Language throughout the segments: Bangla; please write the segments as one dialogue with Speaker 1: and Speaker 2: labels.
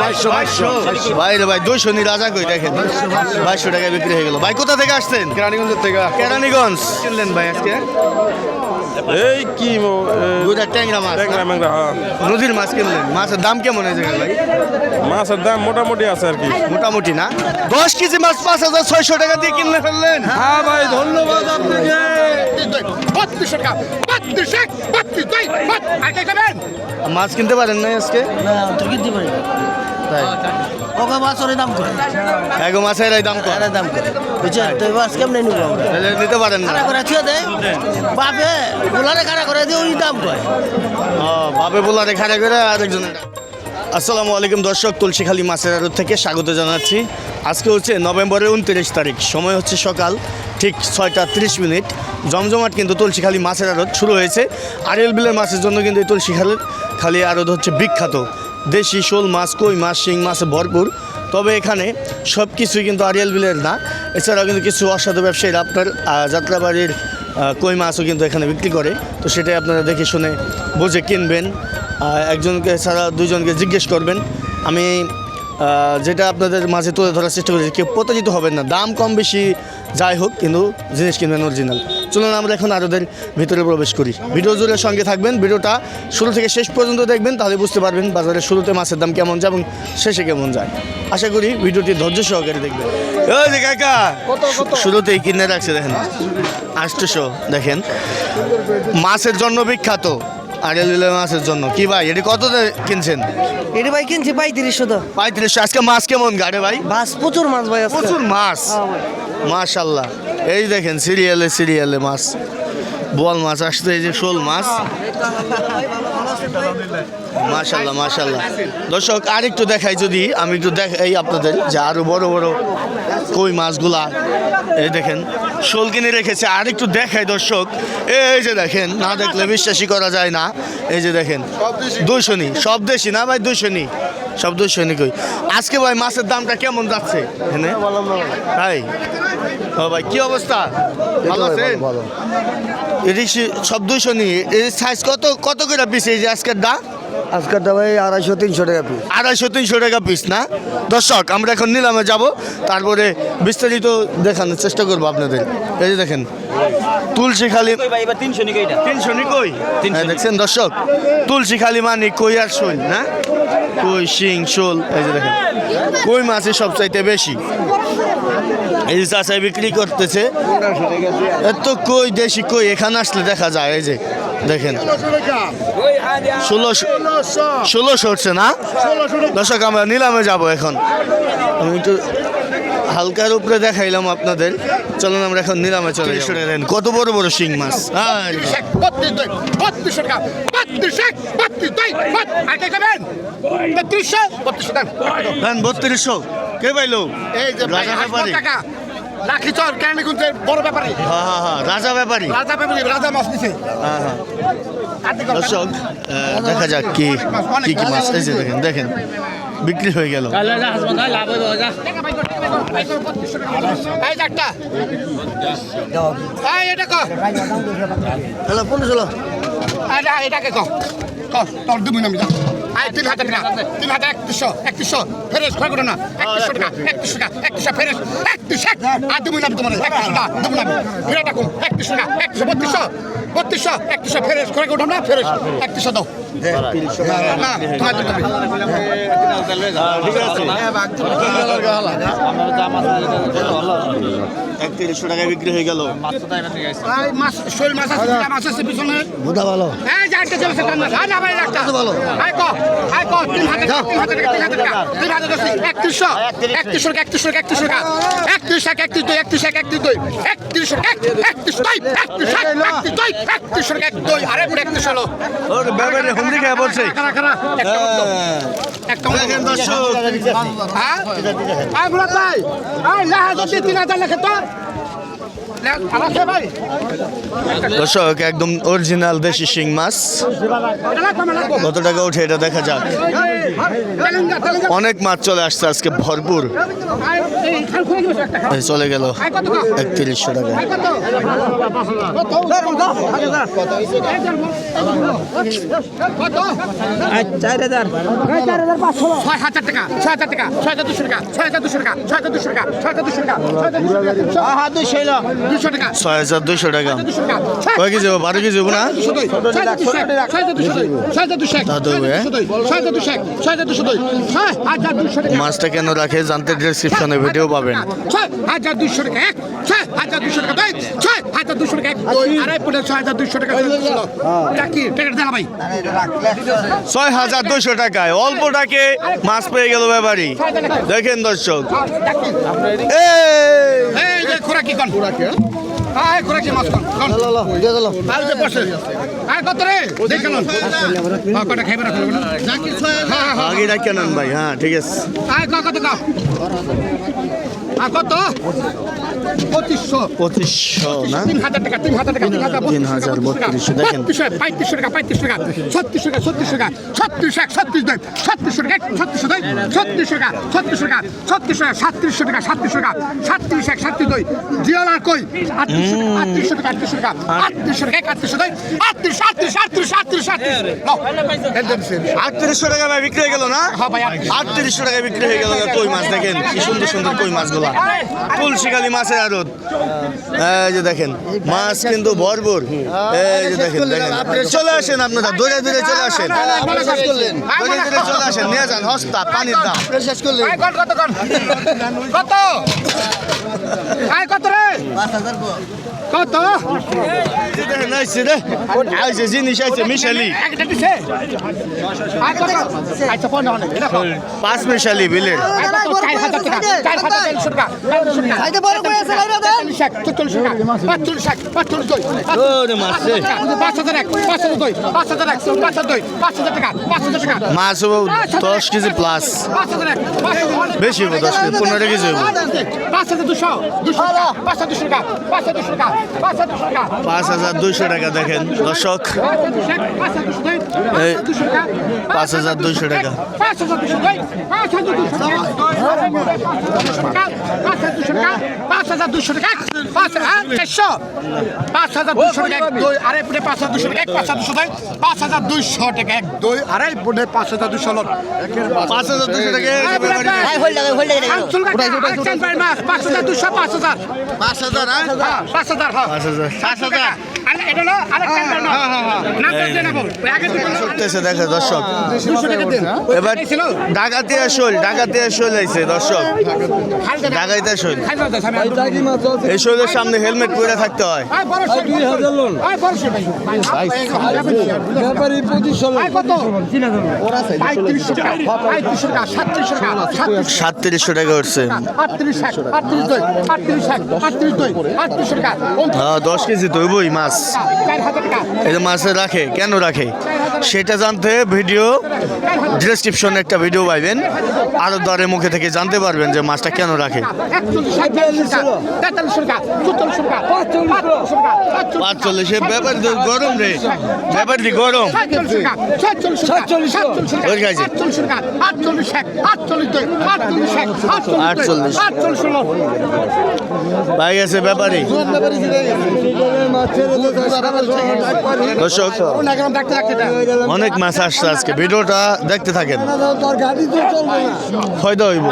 Speaker 1: ভাই রে ভাই দুইশো নি রাজা কই দেখেন বাইশশো টাকায় বিক্রি হয়ে গেল ভাই কোথা থেকে আসছেন
Speaker 2: কেরানীগঞ্জের থেকে
Speaker 1: কেরানীগঞ্জ কিনলেন ভাই আজকে
Speaker 2: এই কি মো-
Speaker 1: ট্যাংরা মাছ
Speaker 2: ট্যাংরা ম্যাংরা, হ্যাঁ।
Speaker 1: নদীর মাছ কিনলেন মাছের দাম কেমন হয়েছে ভাই
Speaker 2: মাছের দাম মোটামুটি আছে আর কি
Speaker 1: মোটামুটি না দশ কেজি মাছ পাঁচ হাজার ছয়শো টাকা দিয়ে কিনলে ফেললেন
Speaker 2: হ্যাঁ ভাই ধন্যবাদ আপনাকে
Speaker 3: টাকা বত্রিশ বত্রিশ
Speaker 1: মাছ কিনতে পারেন না আজকে
Speaker 4: না কিনতে পারি না
Speaker 1: তাই?
Speaker 4: ওকে মাছের দাম করে
Speaker 1: এগো মাছের এই দাম কম
Speaker 4: আরে দাম করে বুঝছেন? তো মাছ কেমনে নিব
Speaker 1: তাহলে নিতে পারেন না।
Speaker 4: করে থিয়ে দেয়? বাপে গোলারে কারা করে দিয়ে? ওই দাম কয়।
Speaker 1: ও, বাপে বলা রেখা রেখে আরেকজনের আসসালামু আলাইকুম দর্শক তুলসীখালী মাছের আড়ত থেকে স্বাগত জানাচ্ছি। আজকে হচ্ছে নভেম্বরের উনত্রিশ তারিখ সময় হচ্ছে সকাল ঠিক ছয়টা তিরিশ মিনিট। জমজমাট কিন্তু তুলসীখালী মাছের আড়ত শুরু হয়েছে। আরিয়াল বিলের মাছের জন্য কিন্তু এই তুলসীখালী খালি আড়ত হচ্ছে বিখ্যাত। দেশি শোল মাছ, কই মাছ, শিং মাছে ভরপুর। তবে এখানে সব কিছুই কিন্তু আরিয়াল বিলের না। এছাড়াও কিন্তু কিছু অসাধু ব্যবসায়ীরা আপনার যাত্রাবাড়ির কই মাছও কিন্তু এখানে বিক্রি করে। তো সেটাই আপনারা দেখে শুনে বুঝে কিনবেন। একজনকে ছাড়া দুজনকে জিজ্ঞেস করবেন। আমি যেটা আপনাদের মাঝে তুলে ধরার চেষ্টা করেছি কেউ প্রতারিত হবেন না। দাম কম বেশি যাই হোক, কিন্তু জিনিস কিনবেন অরিজিনাল চলুন আমরা এখন আরোদের ভিতরে প্রবেশ করি। ভিডিও জুড়ে সঙ্গে থাকবেন ভিডিওটা শুরু থেকে শেষ পর্যন্ত দেখবেন তাহলে বুঝতে পারবেন বাজারে শুরুতে মাছের দাম কেমন যায় এবং শেষে কেমন যায়। আশা করি ভিডিওটি ধৈর্য সহকারে দেখবেন। ওই যে কাকা শুরুতেই কিনে রাখছে দেখেন আষ্টশো দেখেন। মাছের জন্য বিখ্যাত। আড়েল মাছের জন্য। কি ভাই এটি কত কিনছেন?
Speaker 4: এটি ভাই কিনছি পঁয়ত্রিশশো তো।
Speaker 1: পঁয়ত্রিশশো আজকে মাছ কেমন গাড়ে ভাই?
Speaker 4: মাছ প্রচুর মাছ ভাই
Speaker 1: প্রচুর মাছ? মাশাল্লাহ এই দেখেন সিরিয়ালে সিরিয়ালে মাছ। বল মাছ আসতে এই যে শোল মাছ। মাশাল্লাহ মাশাল্লাহ। দর্শক আর একটু দেখাই যদি, আমি একটু দেখাই আপনাদের যে আরও বড় বড় কই মাছগুলা। এই দেখেন, শোল কিনে রেখেছে আর একটু দেখাই দর্শক। এই যে দেখেন, না দেখলে বিশ্বাসই করা যায় না। এই যে দেখেন, দুইশো নি, সব দেশি না ভাই, দুইশো নি? সব দুইশো নি কই? আজকে ভাই মাছের দামটা কেমন যাচ্ছে? এখানে তাই ও ভাই কি অবস্থা? ভালো আছেন? এটি সব দুইশো নি এই সাইজ কত কত করে পিস এই যে আজকের দা
Speaker 4: আজকের ভাই আড়াইশো তিনশো টাকা পিস
Speaker 1: আড়াইশো তিনশো টাকা পিস না? দর্শক আমরা এখন নিলামে যাব তারপরে বিস্তারিত দেখানোর চেষ্টা করব আপনাদের। এই যে দেখেন তুলসী খালি তিনশো নি কই হ্যাঁ, দেখছেন দর্শক তুলসী খালি মানে কই আর শোল না? কই শিং শোল এই যে দেখেন। কই মাছই সব চাইতে বেশি? এই যে বিক্রি করতেছে। এত কই দেশি কই? এখানে আসলে দেখা যায়, এই যে, দেখেন। ষোলোশো ষোলোশো হচ্ছে না? দশক আমরা নিলামে যাব এখন। আমি একটু হালকার উপরে দেখাইলাম আপনাদের। চলুন আমরা এখন নিলামে চলে যাই কত বড় বড় শিং মাছ? দেন? বত্রিশশো? কে পাইলো?
Speaker 3: এই যে লাখি চর কেরানীগঞ্জের বড় ব্যাপারী।
Speaker 1: হ্যাঁ হ্যাঁ হ্যাঁ রাজা ব্যাপারী।
Speaker 3: রাজা ব্যাপারী রাজা মাছ নিছে
Speaker 1: হ্যাঁ হ্যাঁ দর্শক দেখা যাক কি কি কি মাছ এই যে দেখেন। দেখেন বিক্রি হয়ে গেল।
Speaker 3: এই এটা।
Speaker 4: হ্যালো
Speaker 3: এটাকে তোর দুই তিন হাজার টাকা, তিন হাজার একত্রিশশো, একত্রিশশো, ফেরেশ, খয় করো না। একত্রিশশো টাকা, একত্রিশশো টাকা, একত্রিশশো, ফেরেশ, একত্রিশ, এক। আর দুই মিনিট আমি তোমার, একত্রিশশো টাকা, দুই মিনিট আমি। বিরাট একত্রিশশো টাকা, একত্রিশশো, বত্রিশশো, বত্রিশশো, একত্রিশশো, ফেরেশ, খয় করো না, ফেরেশ, একত্রিশশো দাও।
Speaker 1: একত্রিশশো টাকায় বিক্রি হয়ে
Speaker 3: একত্রিশ এক, একত্রিশ একত্রিশ এক, একত্রিশ একত্রিশ একত্রিশ এক, এক, দুই, আরে একত্রিশ হলো।
Speaker 1: হুমড়ি খেয়ে পড়ছে। দেখেন দর্শক
Speaker 3: হ্যাঁ? মুরাদ ভাই, আয় যদি তিন হাজার লেখে তো।
Speaker 1: দর্শক, একদম অরিজিনাল দেশি শিং মাছ। কত টাকা ওঠে এটা দেখা যাক। অনেক মাছ চলে আসছে আজকে, ভরপুর। চলে গেল একত্রিশশো টাকা।
Speaker 3: ছয় হাজার টাকা ছয় হাজার টাকা ছয় হাজার দুশো টাকা ছয় হাজার দুশো টাকা ছয় হাজার দুশো টাকা ছয় হাজার দুশো টাকা ছয় হাজার দুশো টাকা
Speaker 1: ছয় হাজার দুইশো টাকা
Speaker 3: দুশো টাকা ছয়
Speaker 1: কয় কেজি বারো কেজি হবে না মাছটা কেন রাখে জানতে ডিসক্রিপশনে ভিডিও পাবেন
Speaker 3: ছয় হাজার দুশো টাকা এক ছয় হাজার দুশো টাকা দুই ছয় হাজার দুশো টাকা এক আড়াই পনেরো ছয় হাজার দুশো টাকা কি টাকা দেওয়া ভাই
Speaker 1: ছয় হাজার দুইশো টাকায় অল্প টাকে মাছ পেয়ে গেল ব্যাপারী দেখেন দর্শক এই!
Speaker 3: কন আয় খোরা কি মাছ কন কন আর যে বসে। আয় কত রে? দেখেন হ্যাঁ কটা খাইবে রাখো না হ্যাঁ হ্যাঁ
Speaker 1: আগে ভাই হ্যাঁ ঠিক আছে।
Speaker 3: আয় কত আর কত? পঁচিশশো।
Speaker 1: পঁচিশশো না?
Speaker 3: তিন হাজার টাকা তিন হাজার টাকা তিন হাজার
Speaker 1: তিন হাজার বত্রিশশো, দেখেন।
Speaker 3: পঁয়ত্রিশশো টাকা পঁয়ত্রিশশো টাকা ছত্রিশশো টাকা ছত্রিশশো টাকা ছত্রিশ এক ছত্রিশ দুই ছত্রিশশো টাকা ছত্রিশশো দুই ছত্রিশশো টাকা ছত্রিশশো টাকা ছত্রিশশো টাকা সাতত্রিশশো টাকা সাতত্রিশশো টাকা সাতত্রিশ এক সাতত্রিশ দুই জিয়াল আর কই? আটত্রিশশো টাকা আটত্রিশশো টাকা আটত্রিশশো টাকা আটত্রিশশো দুই আটত্রিশ আটত্রিশ আটত্রিশ আটত্রিশ আটত্রিশ
Speaker 1: আটত্রিশশো টাকা ভাই বিক্রি হয়ে গেল না?
Speaker 3: হ্যাঁ ভাই, 38
Speaker 1: আটত্রিশশো টাকা বিক্রি হয়ে গেল কই মাছ দেখেন? কি সুন্দর সুন্দর কই মাছগুলা। তুলসীকালী মাছের আড়ত। এই যে দেখেন মাছ কিন্তু ভরপুর। এই যে দেখেন দেখেন। চলে আসেন আপনারা দূরে দূরে চলে আসেন। দূরে দূরে চলে আসেন নিয়ে যান হস্তা পানির দাম।
Speaker 3: আয় কত কত? কত কত রে? কত?
Speaker 1: জিনিস মিশালি।
Speaker 3: আচ্ছা
Speaker 1: পাঁচ মিশালি বিলের।
Speaker 3: টাকা টাকা টাকা
Speaker 4: আইতে বড় করে আছে, লাইরা দেন।
Speaker 3: চল্লিশ এক চল্লিশ টাকা পাঁচচল্লিশ এক পাঁচচল্লিশ দুই
Speaker 1: ওরে।
Speaker 3: পাঁচ হাজার এক পাঁচ হাজার দুই পাঁচ হাজার এক পাঁচ হাজার দুই পাঁচ হাজার টাকা পাঁচ হাজার টাকা
Speaker 1: মাছ হব দশ কেজি প্লাস
Speaker 3: পাঁচ হাজার এক পাঁচ
Speaker 1: বেশি হব দশ কেজি পনেরো কেজি হব
Speaker 3: পাঁচ হাজার দুশো দুশো টাকা পাঁচ হাজার দুশো টাকা পাঁচ হাজার দুশো টাকা পাঁচ হাজার দুশো টাকা
Speaker 1: পাঁচ হাজার দুইশো টাকা দেখেন দর্শক এই,
Speaker 3: পাঁচ হাজার দুশো টাকা পাঁচ হাজার দুশো দুই পাঁচ হাজার দুশো টাকা পাঁচ হাজার দুশো টাকা পাঁচ হাজার দুশো টাকা পাঁচ চারশো পাঁচ হাজার দুশো টাকা এক দুই আড়াই ফুটে পাঁচ হাজার দুশো টাকা এক পাঁচ হাজার দুশো দুই পাঁচ হাজার দুইশো টাকা এক দুই আড়াই ফুটে পাঁচ হাজার দুশো লোক
Speaker 1: পাঁচ হাজার দুইশো টাকা হ্যাঁ?
Speaker 3: হ্যাঁ, হ্যাঁ
Speaker 1: দেখে দর্শক। এবার ডাকাতি ডাকাতি দর্শক। ডাকাইতে এই শৈলের সামনে হেলমেট পরে থাকতে হয়।
Speaker 3: ব্যাপারী পঁচিশশো কত? পঁয়ত্রিশশো টাকা পঁয়ত্রিশশো টাকা সাতত্রিশশো টাকা
Speaker 1: সাতত্রিশশো টাকা। উঠছে
Speaker 3: আটত্রিশশো টাকা
Speaker 1: হ্যাঁ দশ কেজি তৈবই মাছ এই মাছে রাখে কেন রাখে সেটা জানতে ভিডিও ডিসক্রিপশনে একটা ভিডিও পাইবেন আরও দরের মুখে থেকে জানতে পারবেন যে মাছটা কেন রাখে পাঁচচল্লিশে ব্যাপার গরম রে ব্যাপার দি গরম
Speaker 3: আটচল্লিশ আটচল্লিশ আটচল্লিশ আটচল্লিশ।
Speaker 1: ব্যাপারই। দর্শক অনেক মাছ আসছে আজকে। ভিডিওটা দেখতে থাকেন। ফয়দা হইব।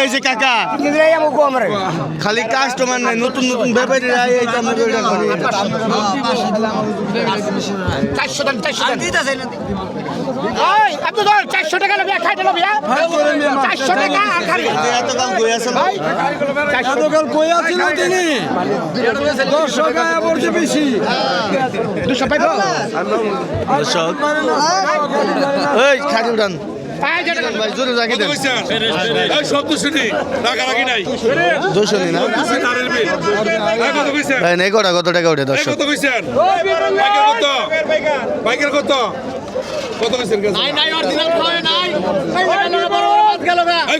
Speaker 5: এই
Speaker 1: যে কাকা। খালি কাস্টমার নাই নতুন নতুন ব্যাপারীরা এই দাম করে।
Speaker 3: চারশো টাকা চারশো টাকা আপনি ধর চারশো টাকা চারশো আর খালি
Speaker 1: কই
Speaker 5: তিনি? পড়ছে বেশি।
Speaker 3: দুশো পাইব?
Speaker 1: এই উঠান ভাই জোরে রাখি
Speaker 2: শুনি রাখা রাখি নাই
Speaker 1: জোর শুনি না ভাই নেই কটা উঠে দর্শক
Speaker 2: কত কইছেন বাইকের কত বাইকের কত কত কইছেন
Speaker 3: নাই নাই অরিজিনাল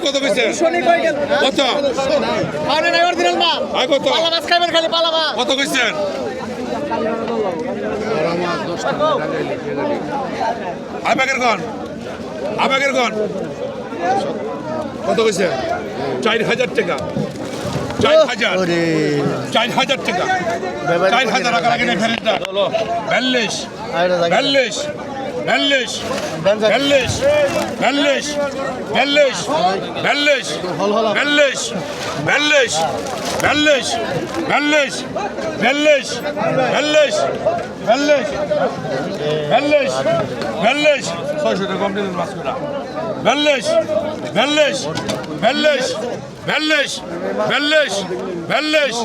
Speaker 3: কত কইছেন
Speaker 2: শনি কই কত আরে নাই অরিজিনাল না কত পালা মাছ খাইবেন খালি কত কইছেন আই বাগের কোন আবেগের গন কত কইছে? চার হাজার টাকা। চার হাজার। চার হাজার টাকা। চার হাজার টাকা লাগে না ফেরেন্টা? বিয়াল্লিশ। বিয়াল্লিশ। বিয়াল্লিশ বিয়াল্লিশ বিয়াল্লিশ বিয়াল্লিশ বিয়াল্লিশ বিয়াল্লিশ বিয়াল্লিশ বিয়াল্লিশ বিয়াল্লিশ বিয়াল্লিশ বিয়াল্লিশ বিয়াল্লিশ বিয়াল্লিশ বিয়াল্লিশ ছয়শো টাকা কম দিলেন মাছ করা বিয়াল্লিশ বিয়াল্লিশ বিয়াল্লিশ বিয়াল্লিশ বিয়াল্লিশ বিয়াল্লিশ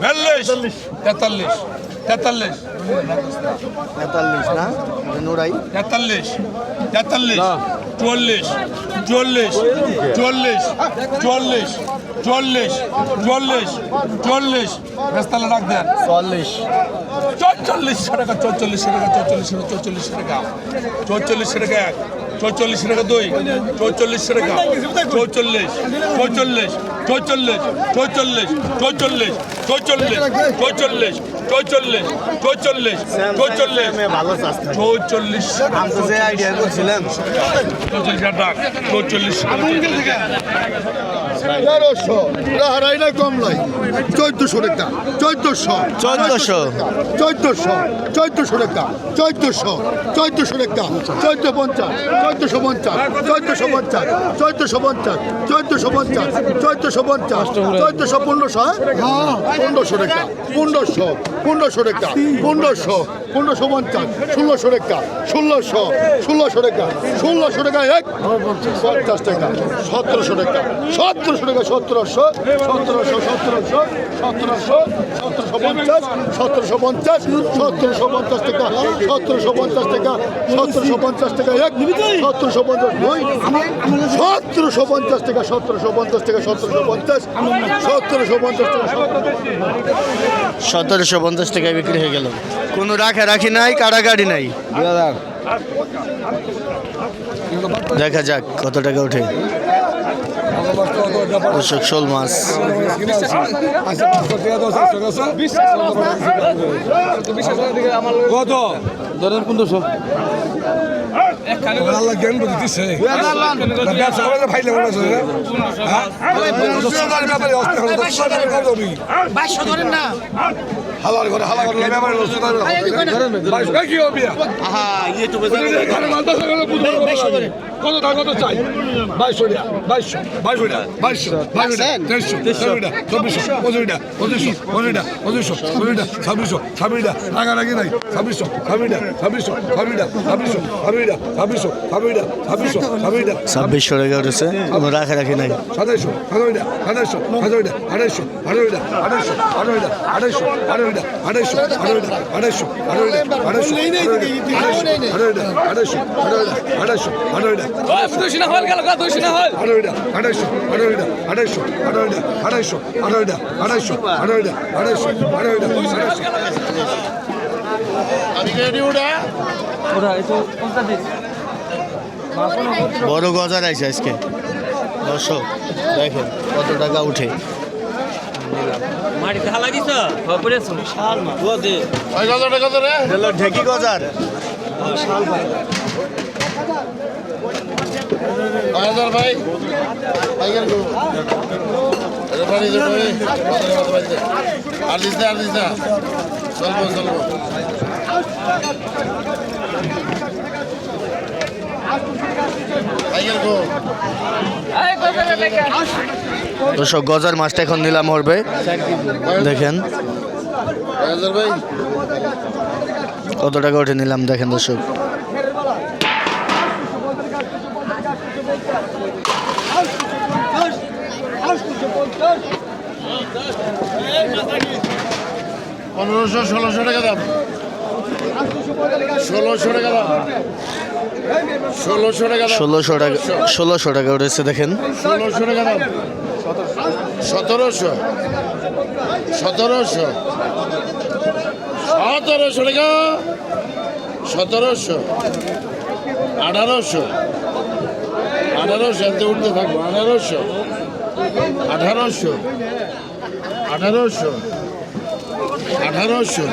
Speaker 2: বিয়াল্লিশ তেতাল্লিশ তেতাল্লিশ
Speaker 1: না? নুরাই?
Speaker 2: তেতাল্লিশ তেতাল্লিশ চল্লিশ চল্লিশ চল্লিশ চল্লিশ চল্লিশ চল্লিশ চল্লিশ বেস্তালে ডাক দেন।
Speaker 1: চল্লিশ
Speaker 2: চৌচল্লিশশো টাকা চৌচল্লিশশো টাকা চৌচল্লিশশো টাকা চৌচল্লিশশো টাকা। চৌচল্লিশশো টাকা এক। চৌচল্লিশ টাকা দুই চৌচল্লিশ টাকা চৌচল্লিশ চৌচল্লিশ চৌচল্লিশ চৌচল্লিশ চৌচল্লিশ চৌচল্লিশ চৌচল্লিশ চৌচল্লিশ চৌচল্লিশ চৌচল্লিশ
Speaker 1: ভালো
Speaker 2: চৌচল্লিশ চৌচল্লিশ টাকা চৌচল্লিশ
Speaker 6: তেরোশো হারাই নাই কম নাই। চোদ্দশো টাকা। চোদ্দশো।
Speaker 1: চোদ্দশো।
Speaker 6: চোদ্দশো। চোদ্দশো টাকা। চোদ্দশো। চোদ্দশো টাকা। চোদ্দ পঞ্চাশ। চোদ্দশো পঞ্চাশ। চোদ্দশো পঞ্চাশ। চোদ্দশো পঞ্চাশ। চোদ্দশো পঞ্চাশ। চোদ্দশো পঞ্চাশ। চোদ্দশো পনেরোশো হ্যাঁ? পনেরোশো টাকা। পনেরোশো। পনেরোশো টাকা। পনেরোশো। পনেরোশো পঞ্চাশ। ষোলোশো টাকা। ষোলোশো। ষোলোশো টাকা। ষোলোশো টাকা এক। পঞ্চাশ টাকা। সতেরোশো টাকা। সতেরোশো টাকা, সতেরোশো সতেরোশো সতেরোশো সতেরোশো সতেরোশো পঞ্চাশ সতেরোশো পঞ্চাশ সতেরোশো পঞ্চাশ টাকা, সতেরোশো পঞ্চাশ টাকা, সতেরোশো পঞ্চাশ টাকা এক, সতেরোশো পঞ্চাশ দুই, সতেরোশো পঞ্চাশ টাকা, সতেরোশো পঞ্চাশ টাকা, সতেরোশো পঞ্চাশ সতেরোশো পঞ্চাশ টাকা,
Speaker 1: সতেরোশো পঞ্চাশ টাকায় বিক্রি হয়ে গেল। কোনো রাখা রাখি নাই, কাড়াকাড়ি নাই। দেখা যাক কত টাকা ওঠে। দর্শক শোল মাছ
Speaker 5: কত ধরেন পনেরোশো আল্লাহ জ্ঞান বুদ্ধি দিচ্ছে ব্যবসা করে ভাই লেগে গেছে।
Speaker 7: বাইশশো ধরেন না
Speaker 5: হালাল করে হালাল করে ব্যাপারে কি হবে? কত টাকা কত চাই? বাইশশো টাকা বাইশশো বাইশশো টাকা বাইশশো বাইশশো টাকা তেইশশো তেইশশো টাকা চব্বিশশো পঁচিশ টাকা পঁচিশশো পঁচিশ টাকা পঁচিশশো পঁচিশ টাকা ছাব্বিশশো ছাব্বিশ টাকা রাগারাগি নাই। ছাব্বিশশো ছাব্বিশ টাকা ছাব্বিশশো ছাব্বিশ টাকা ছাব্বিশশো ছাব্বিশ টাকা ছাব্বিশশো ছাব্বিশ টাকা ছাব্বিশশো ছাব্বিশ টাকা
Speaker 1: ছাব্বিশশো টাকা উঠেছে কোনো রাখা রাখি নাই
Speaker 5: সাতাইশো সাতাইটা সাতাইশো সাতাইটা আড়াইশো আড়াইশো আড়াইটা আড়াইশো আড়াইটা আড়াইশো আড়াইটা আড়াইশো আড়াইটা আড়াইশো আড়াইটা আড়াইশো আড়াইটা আড়াইশো আড়াইটা আড়াইটা আড়াইশো আড়াইটা আড়াইশো আড়াইটা আড়াইশো আড়াইটা আড়াইশো আড়াইটা আড়াইশো আড়াইটা আড়াইশো
Speaker 1: বড় গজার আছে আজকে। দর্শক, দেখেন কত টাকা উঠে। মাটি ঢালা
Speaker 5: দিছ? হ্যাঁ, খবরে শাল
Speaker 1: মা দে
Speaker 8: ওই গজার গজার রে?
Speaker 1: হলো ঢেকি গজার।
Speaker 6: হ্যাঁ, শাল ভাই গজার ভাই? ভাইয়ের গো এটা পানি দে ভাই। আর না আর না চলবো চলবো।
Speaker 1: দর্শক, গজার মাছটা এখন নিলাম হবে দেখেন। কত টাকা উঠে নিলাম, দেখেন দর্শক।
Speaker 6: পনেরোশো, ষোলোশো টাকা দাম। ষোলোশো টাকা দাম। ষোলোশো টাকা
Speaker 1: ষোলোশো টাকা ষোলোশো টাকা উঠেছে দেখেন।
Speaker 6: ষোলোশো টাকা দাম। সতেরোশো। সতেরোশো। সতেরোশো টাকা। সতেরোশো। আঠারোশো।
Speaker 9: আঠারোশো এতে উঠতে থাকব। আঠারোশো। আঠারোশো। আঠারোশো। আঠারোশো।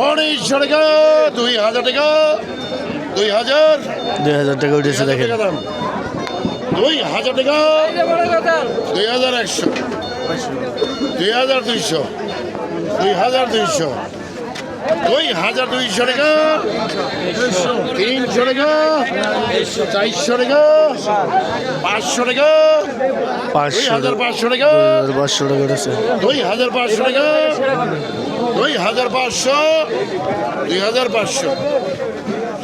Speaker 9: উনিশশো টাকা দুই হাজার টাকা। দুই হাজার
Speaker 1: দুই হাজার টাকা উঠেছে দেখেন
Speaker 9: দুই হাজার টাকা দুই হাজার একশো দুই হাজার দুইশো দুই হাজার দুইশো দুই হাজার দুইশো টাকা তিনশো টাকা চারশো টাকা পাঁচশো টাকা দুই হাজার পাঁচশো টাকা
Speaker 1: পাঁচশো টাকা
Speaker 9: দুই হাজার পাঁচশো টাকা দুই হাজার পাঁচশো দুই হাজার পাঁচশো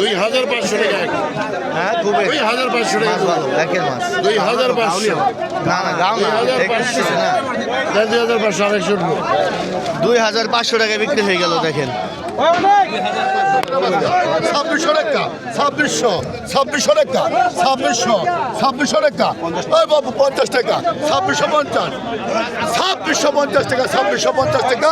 Speaker 9: দুই হাজার পাঁচশো টাকা। এক।
Speaker 1: হ্যাঁ খুবই
Speaker 9: দুই হাজার পাঁচশো টাকা।
Speaker 1: একের মাছ।
Speaker 9: দুই হাজার পাঁচশো।
Speaker 1: না না
Speaker 9: দুই
Speaker 1: না।
Speaker 9: দুই হাজার পাঁচশো আরেকশো
Speaker 1: দুই হাজার পাঁচশো টাকা বিক্রি হয়ে গেল দেখেন।
Speaker 6: ছাব্বিশশো টাকা ছাব্বিশশো ছাব্বিশশো টাকা ছাব্বিশশো ছাব্বিশশো টাকা ওই বাবু, পঞ্চাশ টাকা, ছাব্বিশশো পঞ্চাশ ছাব্বিশশো পঞ্চাশ টাকা, ছাব্বিশশো পঞ্চাশ টাকা।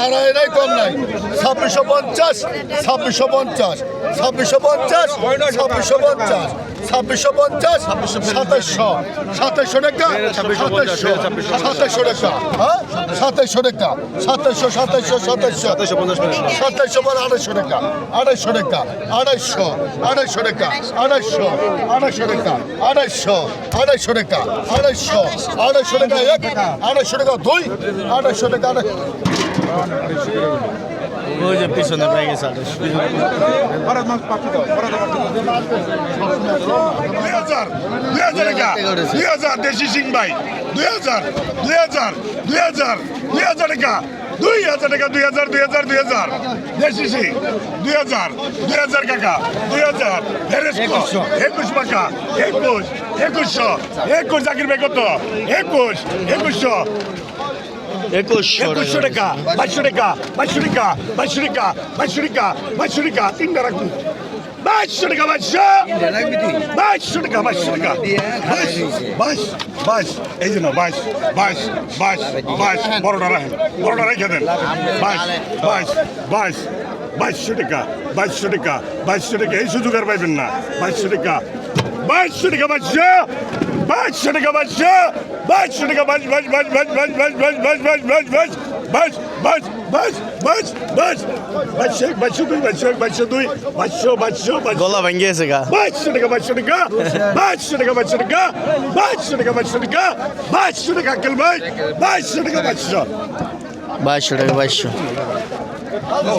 Speaker 6: হারা এরাই কম নাই। ছাব্বিশশো পঞ্চাশ ছাব্বিশশো পঞ্চাশ ছাব্বিশশো পঞ্চাশ ছাব্বিশশো পঞ্চাশ ছাব্বিশশো পঞ্চাশ, সাতাশশো সাতাশশো টাকা আড়াইশো টাকা আড়াইশো টাকা আড়াইশো আড়াইশো টাকা আড়াইশো আড়াইশো টাকা আড়াইশো আড়াইশো টাকা আড়াইশো আড়াইশো টাকা এক আড়াইশো টাকা দুই আড়াইশো টাকা
Speaker 1: ওই যে পিছনে পেয়ে গেছে
Speaker 8: টাকা দুই হাজার দেশি সিং ভাই দুই হাজার দুই হাজার দুই হাজার দুই হাজার টাকা। দুই হাজার টাকা দুই হাজার দুই হাজার দুই হাজার। দেশি সিং দুই হাজার দুই হাজার কাকা দুই হাজার। একুশ টাকা একুশ একুশশো। একুশ জাকির ভাই কত? একুশ একুশশো।
Speaker 1: একুশশো
Speaker 8: টাকা বাইশশো টাকা বাইশশো টাকা বাইশশো টাকা বাইশশো টাকা বাইশশো টাকা তিনটা রাখুন। বাইশশো টাকা বাইশশো বাইশশো টাকা বাইশশো টাকা বাইশ বাইশ বাইশ এই জন্য বাইশ বাইশ বাইশ বাইশ বড়টা রাখেন বড়টা রেখে দেন বাইশ বাইশ বাইশ বাইশশো টাকা বাইশশো টাকা বাইশশো টাকা এই সুযোগ আর পাইবেন না বাইশশো টাকা বাইশশো টাকা বাইশশো বাইশশো টাকা বাইশশো বাইশশো টাকা বাইশ বাইশ বাইশ বাইশ বাইশ বাইশ বাইশ বাইশ বাইশ বাইশ বাইশ বাইশ বাইশ বাইশ বাইশ বাইশশো বাইশশো দুই বাইশশো বাইশশো দুই বাইশশো বাইশশো বাইশশো
Speaker 1: গলা ভেঙে গেছে গা
Speaker 8: বাইশশো টাকা বাইশশো টাকা বাইশশো টাকা বাইশশো টাকা
Speaker 1: বাইশশো টাকা বাইশশো